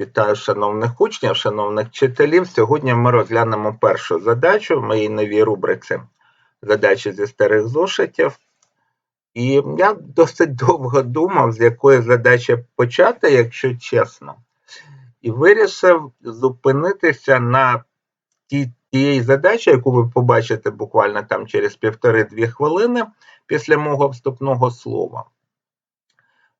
Вітаю шановних учнів, шановних вчителів. Сьогодні ми розглянемо першу задачу в моїй новій рубриці задачі зі старих зошитів. І я досить довго думав, з якої задачі почати, якщо чесно. І вирішив зупинитися на тій, тієї задачі, яку ви побачите буквально там через півтори-дві хвилини після мого вступного слова.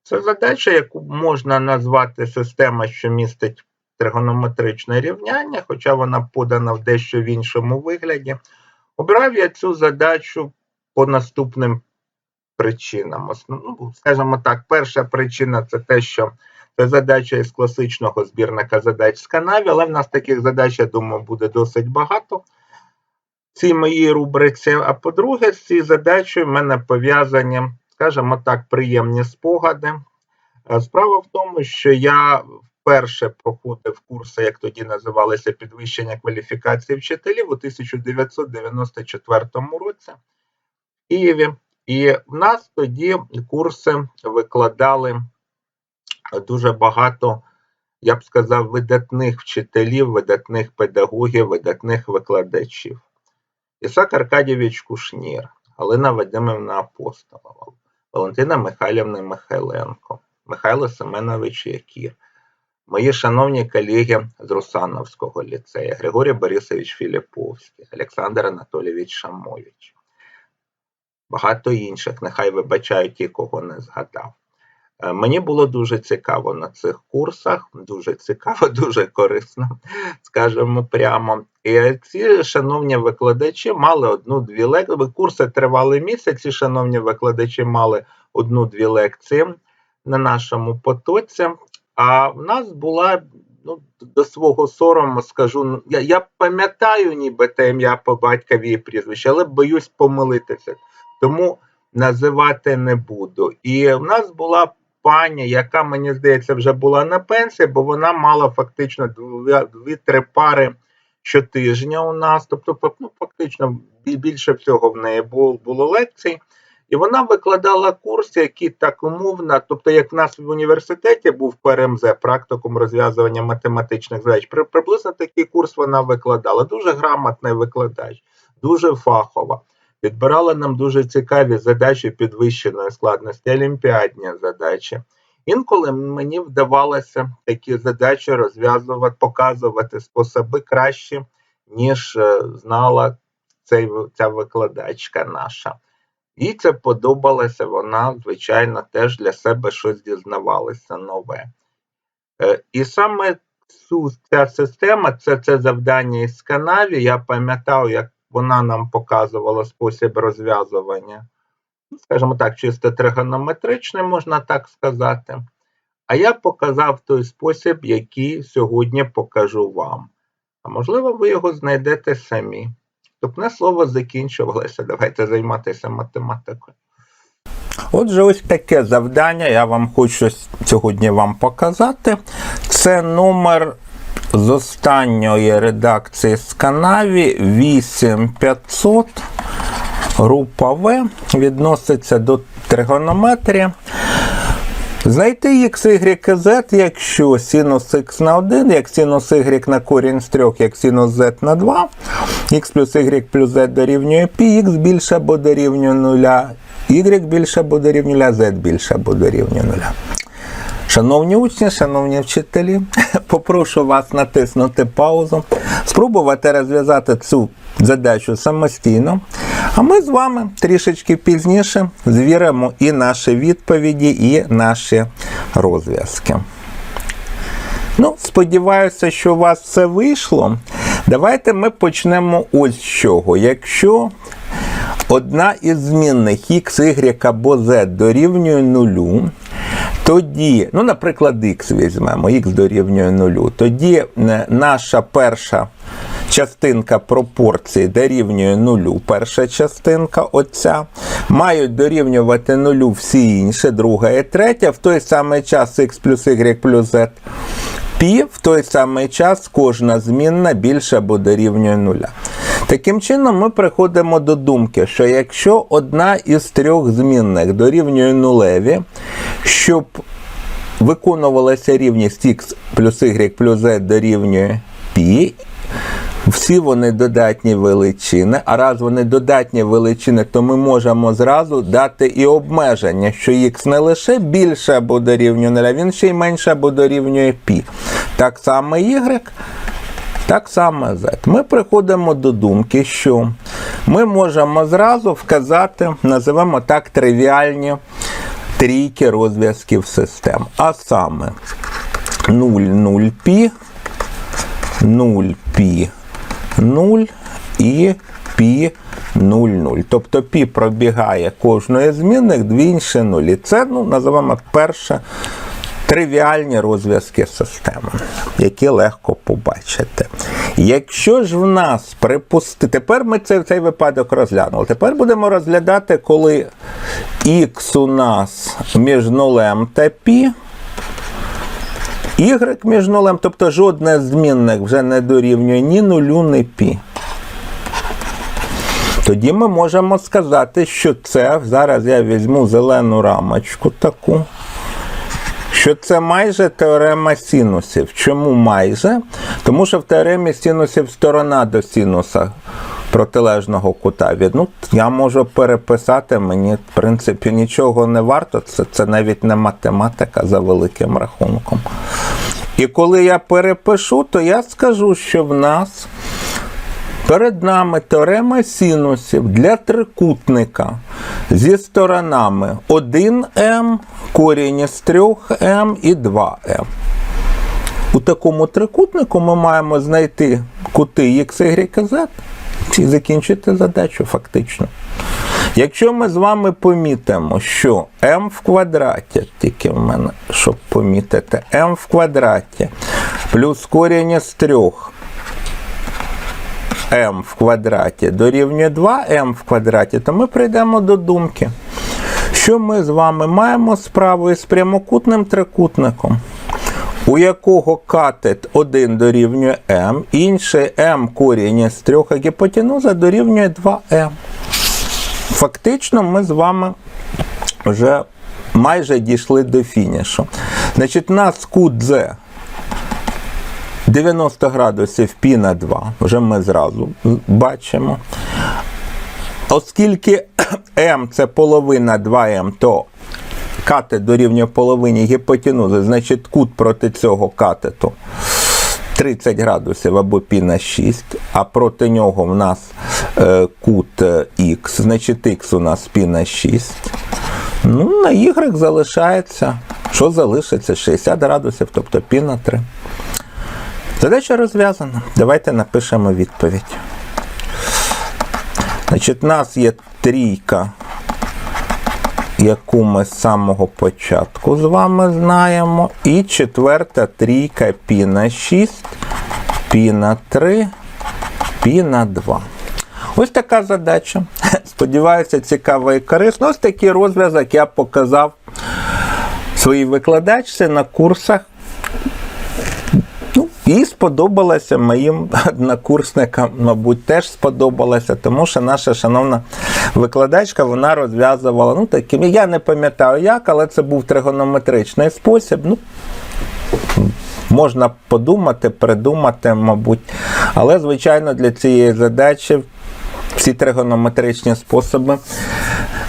Це задача, яку можна назвати система, що містить тригонометричне рівняння, хоча вона подана в дещо в іншому вигляді. Обрав я цю задачу по наступним причинам. Основ- Ну, скажімо так, перша причина це те, що це задача із класичного збірника задач з канаві, але в нас таких задач, я думаю, буде досить багато цій моїй рубриці. А по-друге, з цією задачею в мене пов'язані, скажімо так, приємні спогади. Е, Справа в тому, що я вперше проходив курси, як тоді називалися підвищення кваліфікації вчителів у 1994 році в Києві. І в нас тоді курси викладали дуже багато, я б сказав, видатних вчителів, видатних педагогів, видатних викладачів. Ісак Аркадійович Кушнір, Галина Вадимівна Апостолова, Валентина Михайлівна Михайленко, Михайло Семенович Якір, мої шановні колеги з Русановського ліцею, Григорій Борисович Філіповський, Олександр Анатолійович Шамович, багато інших, нехай вибачають ті, кого не згадав. Е, Мені було дуже цікаво на цих курсах, дуже цікаво, дуже корисно, скажімо прямо. І ці шановні викладачі мали одну-дві лекції. Курси тривали місяць, шановні викладачі мали одну-дві лекції на нашому потоці. А в нас була ну, до свого сорому, скажу, ну, я, я пам'ятаю ніби те ім'я по батькові і прізвище, але боюсь помилитися. Тому називати не буду. І в нас була пані, яка, мені здається, вже була на пенсії, бо вона мала фактично дві-три пари щотижня у нас. Тобто, ну, фактично більше всього в неї було, лекцій. І вона викладала курс, який так умовно, тобто, як в нас в університеті був ПРМЗ, практикум розв'язування математичних задач, приблизно такий курс вона викладала. Дуже грамотний викладач, дуже фахова. Підбирала нам дуже цікаві задачі підвищеної складності, олімпіадні задачі. Інколи мені вдавалося такі задачі розв'язувати, показувати способи краще, ніж е, знала цей, ця викладачка наша. Їй це подобалося, вона, звичайно, теж для себе щось дізнавалася нове. Е, І саме ця система, це, це завдання із канаві. Я пам'ятав, як вона нам показувала спосіб розв'язування, скажімо так, чисто тригонометричний, можна так сказати. А я показав той спосіб, який сьогодні покажу вам. А можливо, ви його знайдете самі. Вступне слово закінчувалося. Давайте займатися математикою. Отже, ось таке завдання. Я вам хочу сьогодні вам показати. Це номер з останньої редакції з канаві 8500. Група В відноситься до тригонометрії. Знайти x, y, z, якщо синус x на 1, як синус y на корінь з 3, як синус z на 2, x плюс y плюс z дорівнює π, x більше або дорівнює 0, y більше або дорівнює 0, z більше або дорівнює 0. Шановні учні, шановні вчителі, попрошу вас натиснути паузу, спробувати розв'язати цю задачу самостійно. А ми з вами трішечки пізніше звіримо і наші відповіді, і наші розв'язки. Ну, сподіваюся, що у вас все вийшло. Давайте ми почнемо ось з чого. Якщо одна із змінних x, y або z дорівнює нулю, тоді, ну, наприклад, x візьмемо, x дорівнює нулю, тоді е, наша перша частинка пропорції дорівнює нулю, перша частинка оця, мають дорівнювати нулю всі інші, друга і третя, в той самий час x плюс y плюс z. Пі в той самий час кожна змінна більше або дорівнює нуля. Таким чином, ми приходимо до думки, що якщо одна із трьох змінних дорівнює нулеві, щоб виконувалася рівність x плюс y плюс z дорівнює π. Всі вони додатні величини, а раз вони додатні величини, то ми можемо зразу дати і обмеження, що х не лише більше або дорівнює 0, а він ще й менше або дорівнює π. Так само y, так само z. Ми приходимо до думки, що ми можемо зразу вказати, називаємо так, тривіальні трійки розв'язків систем. А саме 0, 0 π 0 π 0 і π 0, 0. Тобто π пробігає кожної з змінних, дві інші 0. І це ну, називаємо перше тривіальні розв'язки системи, які легко побачити. Якщо ж в нас припустити, тепер ми цей, цей випадок розглянули. Тепер будемо розглядати, коли х у нас між нулем та π, y між нулем, тобто жодне з змінних вже не дорівнює ні нулю, ні пі. Тоді ми можемо сказати, що це, зараз я візьму зелену рамочку таку, що це майже теорема синусів. Чому майже? Тому що в теоремі синусів сторона до синуса протилежного кута. Ну, я можу переписати, мені, в принципі, нічого не варто, це, це навіть не математика за великим рахунком. І коли я перепишу, то я скажу, що в нас перед нами теорема синусів для трикутника зі сторонами 1m, корінь із 3m і 2m. У такому трикутнику ми маємо знайти кути x, y, z і закінчити задачу фактично. Якщо ми з вами помітимо, що m в квадраті, тільки в мене, щоб помітити, m в квадраті плюс корінь із 3 m в квадраті дорівнює 2m в квадраті, то ми прийдемо до думки, що ми з вами маємо справу із прямокутним трикутником, у якого катет 1 дорівнює m, інший m корінь із 3, а гіпотенуза дорівнює 2m. Фактично, ми з вами вже майже дійшли до фінішу. Значить, нас кут Z 90 градусів π на 2, вже ми зразу бачимо. Оскільки m це половина 2m, то катет дорівнює половині гіпотенузи, значить кут проти цього катету 30 градусів або пі на 6, а проти нього в нас е, кут е, Х, значить Х у нас пі на 6. Ну, На Y залишається. Що залишиться? 60 градусів, тобто пі на 3. Задача розв'язана. Давайте напишемо відповідь. Значить, У нас є трійка яку ми з самого початку з вами знаємо. І четверта трійка пі на 6, пі на 3, пі на 2. Ось така задача. Сподіваюся, цікава і корисна. Ось такий розв'язок я показав своїй викладачці на курсах. Ну, і сподобалося моїм однокурсникам, мабуть, теж сподобалося, тому що наша шановна викладачка вона розв'язувала ну, таким. Я не пам'ятаю як, але це був тригонометричний спосіб. Ну, Можна подумати, придумати, мабуть. Але, звичайно, для цієї задачі всі тригонометричні способи,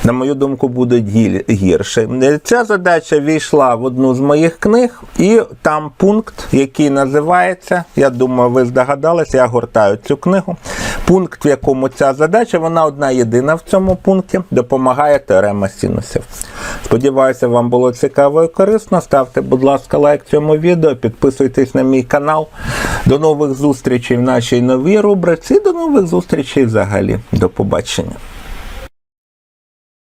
на мою думку, будуть гірші. Ця задача війшла в одну з моїх книг, і там пункт, який називається, я думаю, ви здогадалися, я гортаю цю книгу. Пункт, в якому ця задача, вона одна єдина в цьому пункті, допомагає теорема синусів. Сподіваюся, вам було цікаво і корисно. Ставте, будь ласка, лайк цьому відео, підписуйтесь на мій канал. До нових зустрічей в нашій новій рубриці. До нових зустрічей взагалі. До побачення.